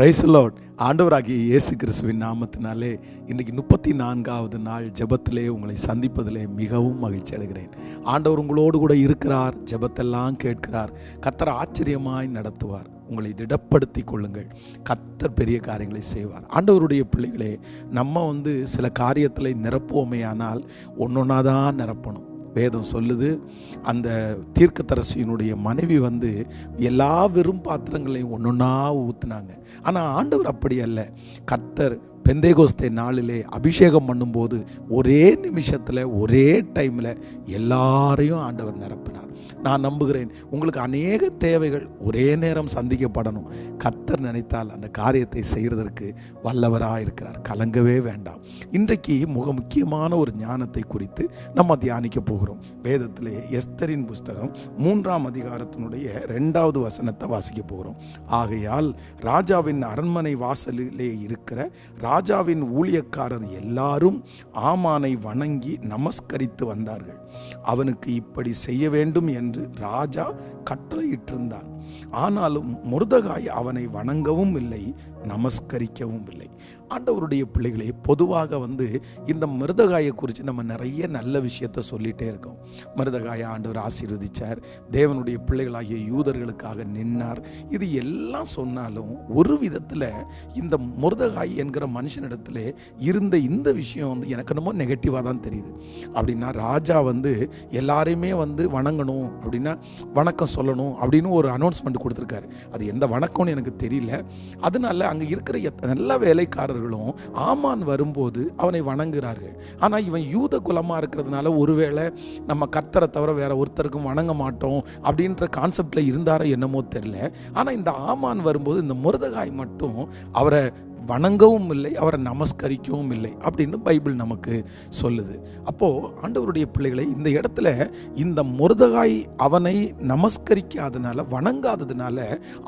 Price Lord ஆண்டவராகிய இயேசு கிறிஸ்துவின் நாமத்தினாலே இன்றைக்கி முப்பத்தி நான்காவது நாள் ஜபத்திலே உங்களை சந்திப்பதிலே மிகவும் மகிழ்ச்சி அடைகிறேன். ஆண்டவர் உங்களோடு கூட இருக்கிறார் ஜெபத்தெல்லாம் கேட்கிறார் கத்தர் ஆச்சரியமாய் நடத்துவார். உங்களை திடப்படுத்தி கொள்ளுங்கள். கத்தர் பெரிய காரியங்களை செய்வார். ஆண்டவருடைய பிள்ளைகளே நம்ம வந்து சில காரியத்தில் நிரப்புவோமேயானால் ஒன்றொன்னா தான் நிரப்பணும். வேதம் சொல்லுது. அந்த தீர்க்கதரசியினுடைய மனைவி வந்து எல்லா வெறும் பாத்திரங்களையும் ஒன்றுன்னா ஊற்றுனாங்க ஆனால் ஆண்டவர் அப்படி அல்ல. கத்தர் பெந்தேகோஸ்தே நாளிலே அபிஷேகம் பண்ணும்போது ஒரே நிமிஷத்தில் ஒரே டைமில் எல்லாரையும் ஆண்டவர் நிரப்பினார். நான் நம்புகிறேன். உங்களுக்கு அநேக தேவைகள் ஒரே நேரம் சந்திக்கப்படணும். கத்தர் நினைத்தால் அந்த காரியத்தை செய்கிறதற்கு வல்லவராக இருக்கிறார். கலங்கவே வேண்டாம். இன்றைக்கு மிக முக்கியமான ஒரு ஞானத்தை குறித்து நம்ம தியானிக்க போகிறோம். வேதத்திலே எஸ்தரின் புஸ்தகம் மூன்றாம் அதிகாரத்தினுடைய ரெண்டாவது வசனத்தை வாசிக்க போகிறோம். ஆகையால் ராஜாவின் அரண்மனை வாசலிலே இருக்கிற ராஜாவின் ஊழியக்காரர் எல்லாரும் ஆமானை வணங்கி நமஸ்கரித்து வந்தார்கள். அவனுக்கு இப்படி செய்ய வேண்டும் என்று ராஜா கட்டளையிட்டிருந்தான். ஆனாலும் முருதகாய் அவனை வணங்கவும் இல்லை நமஸ்கரிக்கவும் இல்லை. ஆண்டவருடைய பிள்ளைகளே பொதுவாக வந்து இந்த மிருதகாயை குறித்து நம்ம நிறைய நல்ல விஷயத்த சொல்லிகிட்டே இருக்கோம். மிருதகாயை ஆண்டவர் ஆசீர்வதிச்சார். தேவனுடைய பிள்ளைகளாகிய யூதர்களுக்காக நின்னார். இது எல்லாம் சொன்னாலும் ஒரு விதத்தில் இந்த முருதகாய் என்கிற மனுஷனிடத்துல இருந்த இந்த விஷயம் வந்து எனக்கு என்னமோ நெகட்டிவாக தான் தெரியுது. அப்படின்னா ராஜா வந்து எல்லாரையுமே வந்து வணங்கணும் அப்படின்னா வணக்கம் சொல்லணும் அப்படின்னு ஒரு அனௌன்ஸ்மெண்ட் கொடுத்துருக்காரு. அது எந்த வணக்கம்னு எனக்கு தெரியல. அதனால அங்கே இருக்கிற எத்த- நல்ல வேலைக்காரர்களும் ஆமான் வரும்போது அவனை வணங்குகிறார்கள். ஆனால் இவன் யூத குலமாக இருக்கிறதுனால ஒருவேளை நம்ம கத்தரை தவிர வேற ஒருத்தருக்கும் வணங்க மாட்டோம் அப்படின்ற கான்செப்டில் இருந்தாரோ என்னமோ தெரில ஆனால் இந்த ஆமான் வரும்போது இந்த முருதகாய் மட்டும் அவரை வணங்கவும் இல்லை அவரை நமஸ்கரிக்கவும் இல்லை அப்படின்னு பைபிள் நமக்கு சொல்லுது. அப்போது ஆண்டவருடைய பிள்ளைகளை இந்த இடத்துல இந்த முருதகாய் அவனை நமஸ்கரிக்காதனால வணங்காததுனால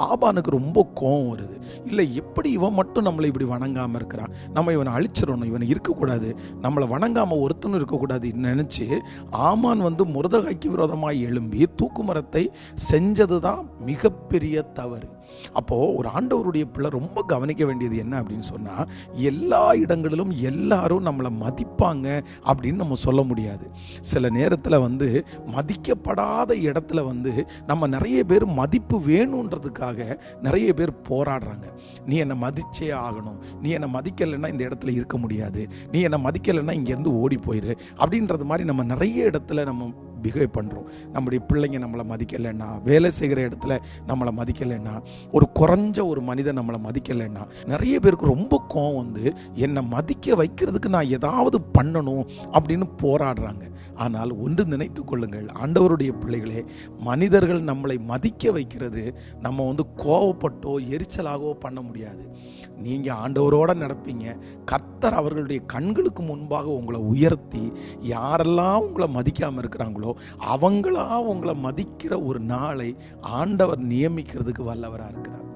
ஆபானுக்கு ரொம்ப கோபம் வருது. இல்லை எப்படி இவன் மட்டும் நம்மளை இப்படி வணங்காமல் இருக்கிறான்? நம்ம இவனை அழிச்சிடணும் இவனை இருக்கக்கூடாது. நம்மளை வணங்காமல் ஒருத்தனும் இருக்கக்கூடாது நினச்சி ஆமான் வந்து முருதகாய்க்கு விரோதமாக எழும்பி தூக்குமரத்தை செஞ்சது தான் மிகப்பெரிய தவறு. அப்போது ஒரு ஆண்டவருடைய பிள்ளை ரொம்ப கவனிக்க வேண்டியது என்ன அப்படின்னு சொன்னால் எல்லா இடங்களிலும் எல்லாரும் நம்மளை மதிப்பாங்க அப்படின்னு நம்ம சொல்ல முடியாது. சில நேரத்தில் வந்து மதிக்கப்படாத இடத்துல வந்து நம்ம நிறைய பேர் மதிப்பு வேணுன்றதுக்காக நிறைய பேர் போராடுறாங்க. நீ என்னை மதிச்சே ஆகணும். நீ என்னை மதிக்கலைன்னா இந்த இடத்துல இருக்க முடியாது. நீ என்னை மதிக்கலைன்னா இங்கேருந்து ஓடி போயிரு. அப்படின்றது மாதிரி நம்ம நிறைய இடத்துல நம்ம பிஹேவ் பண்ணுறோம் நம்முடைய பிள்ளைங்க நம்மளை மதிக்கலைன்னா வேலை செய்கிற இடத்துல நம்மளை மதிக்கலைன்னா ஒரு குறைஞ்ச ஒரு மனிதன் நம்மளை மதிக்கலைன்னா நிறைய பேருக்கு ரொம்ப கோவம் வந்து என்னை மதிக்க வைக்கிறதுக்கு நான் ஏதாவது பண்ணணும் அப்படின்னு போராடுறாங்க. ஆனால் ஒன்று நினைத்து கொள்ளுங்கள் ஆண்டவருடைய பிள்ளைகளே மனிதர்கள் நம்மளை மதிக்க வைக்கிறது நம்ம வந்து கோவப்பட்டோ எரிச்சலாகவோ பண்ண முடியாது. நீங்கள் ஆண்டவரோட நடப்பீங்க. கத்தர் அவர்களுடைய கண்களுக்கு முன்பாக உங்களை உயர்த்தி யாரெல்லாம் உங்களை மதிக்காமல் இருக்கிறாங்களோ அவங்களா உங்களை மதிக்கிற ஒரு நாளை ஆண்டவர் நியமிக்கிறதுக்கு வல்லவராக இருக்கிறார்.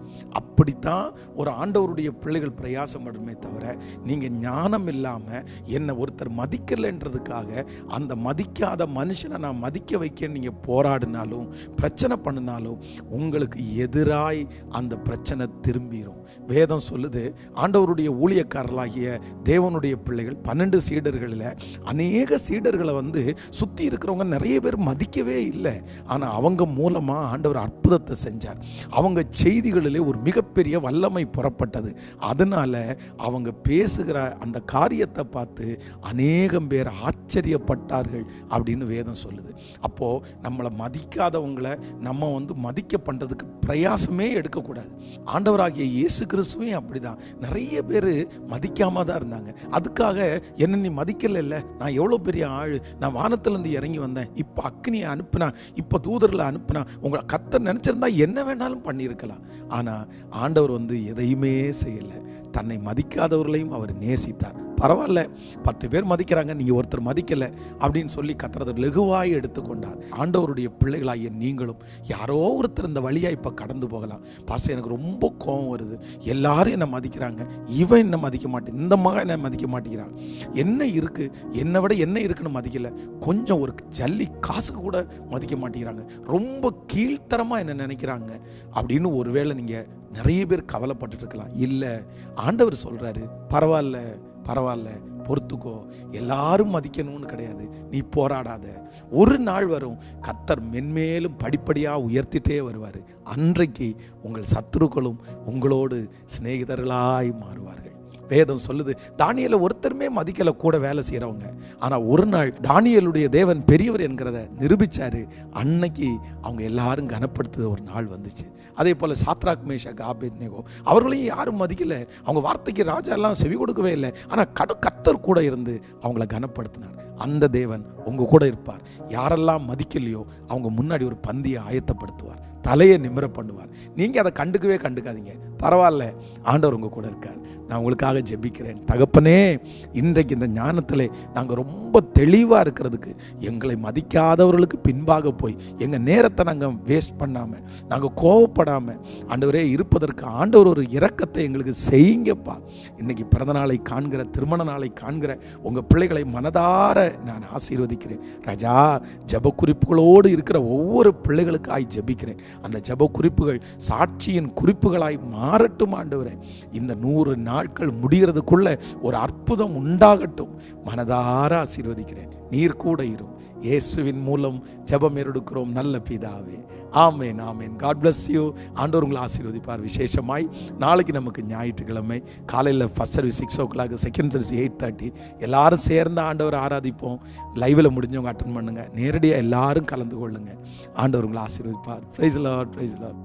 அப்படித்தான் ஒரு ஆண்டவருடைய பிள்ளைகள் பிரயாசப்படுமே தவிர நீங்கள் ஞானம் இல்லாமல் என்னை ஒருத்தர் மதிக்கலைன்றதுக்காக அந்த மதிக்காத மனுஷனை நான் மதிக்க வைக்க நீங்கள் போராடினாலும் பிரச்சனை பண்ணினாலும் உங்களுக்கு எதிராய் அந்த பிரச்சனை திரும்பிடும் வேதம் சொல்லுது ஆண்டவருடைய ஊழியக்காரர்களாகிய தேவனுடைய பிள்ளைகள் பன்னெண்டு சீடர்களில் அநேக சீடர்களை வந்து சுற்றி இருக்கிறவங்க நிறைய பேர் மதிக்கவே இல்லை. ஆனால் அவங்க மூலமாக ஆண்டவர் அற்புதத்தை செஞ்சார். அவங்க செய்திகளிலே ஒரு மிக மிகப்பெரிய வல்லமை புறப்பட்டது. அதனால் அவங்க பேசுகிற அந்த காரியத்தை பார்த்து அநேகம் பேர் ஆச்சரியப்பட்டார்கள் அப்படின்னு வேதம் சொல்லுது. அப்போது நம்மளை மதிக்காதவங்களை நம்ம வந்து மதிக்க பண்ணுறதுக்கு பிரயாசமே எடுக்கக்கூடாது. ஆண்டவராகிய இயேசு கிறிஸ்துவையும் அப்படிதான். நிறைய பேர் மதிக்காமல் தான் இருந்தாங்க. அதுக்காக என்ன நீ மதிக்கல நான் எவ்வளோ பெரிய ஆள்? நான் வானத்திலேருந்து இறங்கி வந்தேன். இப்போ அக்னியை அனுப்புனா இப்போ தூதரில் அனுப்புனா உங்களை கத்த நினச்சிருந்தா என்ன வேணாலும் பண்ணியிருக்கலாம். ஆனால் ஆண்டவர் வந்து எதையுமே செய்யலை. தன்னை மதிக்காதவர்களையும் அவர் நேசித்தார். பரவாயில்ல பத்து பேர் மதிக்கிறாங்க நீங்கள் ஒருத்தர் மதிக்கலை அப்படின்னு சொல்லி கத்துறதை லெகுவாய் எடுத்துக்கொண்டார். ஆண்டவருடைய பிள்ளைகளாகிய நீங்களும் யாரோ ஒருத்தர் இந்த வழியாக இப்போ கடந்து போகலாம். பாஸ்டர் எனக்கு ரொம்ப கோபம் வருது. எல்லாரும் என்னை மதிக்கிறாங்க. இவன் என்ன மதிக்க மாட்டேன் இந்த மகன் என்ன மதிக்க மாட்டேங்கிறான். என்ன இருக்குது என்னை விட என்ன இருக்குன்னு மதிக்கல. கொஞ்சம் ஒரு ஜல்லி காசுக்கு கூட மதிக்க மாட்டேங்கிறாங்க. ரொம்ப கீழ்த்தரமாக என்ன நினைக்கிறாங்க. அப்படின்னு ஒருவேளை நீங்கள் நிறைய பேர் கவலைப்பட்டுட்டு இருக்கலாம். இல்லை ஆண்டவர் சொல்கிறாரு பரவாயில்ல பரவாயில்ல பொறுத்துக்கோ. எல்லாரும் மதிக்கணும்னு கிடையாது. நீ போராடாத. ஒரு நாள் வரும் கத்தர் மென்மேலும் படிப்படியாக உயர்த்திட்டே வருவார். அன்றைக்கு உங்கள் சத்துருக்களும் உங்களோடு சிநேகிதர்களாய் மாறுவார்கள். வேதம் சொல்லுது. தானியலை ஒருத்தருமே மதிக்கல கூட வேலை செய்கிறவங்க ஆனால் ஒரு நாள் தானியலுடைய தேவன் பெரியவர் என்கிறத நிரூபிச்சாரு. அன்னைக்கு அவங்க எல்லாரும் கனப்படுத்துத ஒரு நாள் வந்துச்சு. அதே போல் சாத்ராக் மேஷக் ஆபேத்னேகோ அவர்களையும் யாரும் மதிக்கலை. அவங்க வார்த்தைக்கு ராஜா எல்லாம் செவி கொடுக்கவே இல்லை. ஆனால் கடு கத்தர் கூட இருந்து அவங்கள கனப்படுத்தினார். அந்த தேவன் உங்க கூட இருப்பார். யாரெல்லாம் மதிக்கலையோ அவங்க முன்னாடி ஒரு பந்தியை ஆயத்தப்படுத்துவார். தலையை நிமிர பண்ணுவார். நீங்கள் அதை கண்டுக்கவே கண்டுக்காதீங்க. பரவாயில்ல ஆண்டவர் உங்கள் கூட இருக்கார். நான் உங்களுக்காக ஜெபிக்கிறேன். தகப்பனே இன்றைக்கு இந்த ஞானத்தில் நாங்கள் ரொம்ப தெளிவாக இருக்கிறதுக்கு எங்களை மதிக்காதவர்களுக்கு பின்பாக போய் எங்கள் நேரத்தை நாங்கள் வேஸ்ட் பண்ணாமல் நாங்கள் கோவப்படாமல் ஆண்டவரே இருப்பதற்கு ஆண்டவர் ஒரு இரக்கத்தை எங்களுக்கு செய்யுங்கப்பா. இன்றைக்கி பிறந்த நாளை காண்கிற திருமண நாளை காண்கிற உங்கள் பிள்ளைகளை மனதார நான் ஆசீர்வதிக்கிறேன். ராஜா ஜப குறிப்புகளோடு இருக்கிற ஒவ்வொரு பிள்ளைகளுக்காய் ஜெபிக்கிறேன். அந்த ஜப குறிப்புகள் சாட்சியின் குறிப்புகளாய் மாறட்டும் ஆண்டவரே. இந்த நூறு நாட்கள் முடிகிறதுக்குள்ள ஒரு அற்புதம் உண்டாகட்டும். மனதார ஆசீர்வதிக்கிறேன். நீர் கூட இரும் இயேசுவின் மூலம் ஜெபம் எடுக்கிறோம். நல்ல பிதாவே. ஆமேன் ஆமேன். காட் பிளஸ் யூ ஆண்டவர் உங்களை ஆசீர்வதிப்பார். விசேஷமாய் நாளைக்கு நமக்கு ஞாயிற்றுக்கிழமை காலையில் first service six o'clock second service eight thirty எல்லாரும் சேர்ந்து ஆண்டவர் ஆராதிப்போம். லைவில் முடிஞ்சவங்க அட்டன் பண்ணுங்க. நேரடியாக எல்லாரும் கலந்து கொள்ளுங்க. ஆண்டவர் உங்களை ஆசீர்வதிப்பார். Price Lord price Lord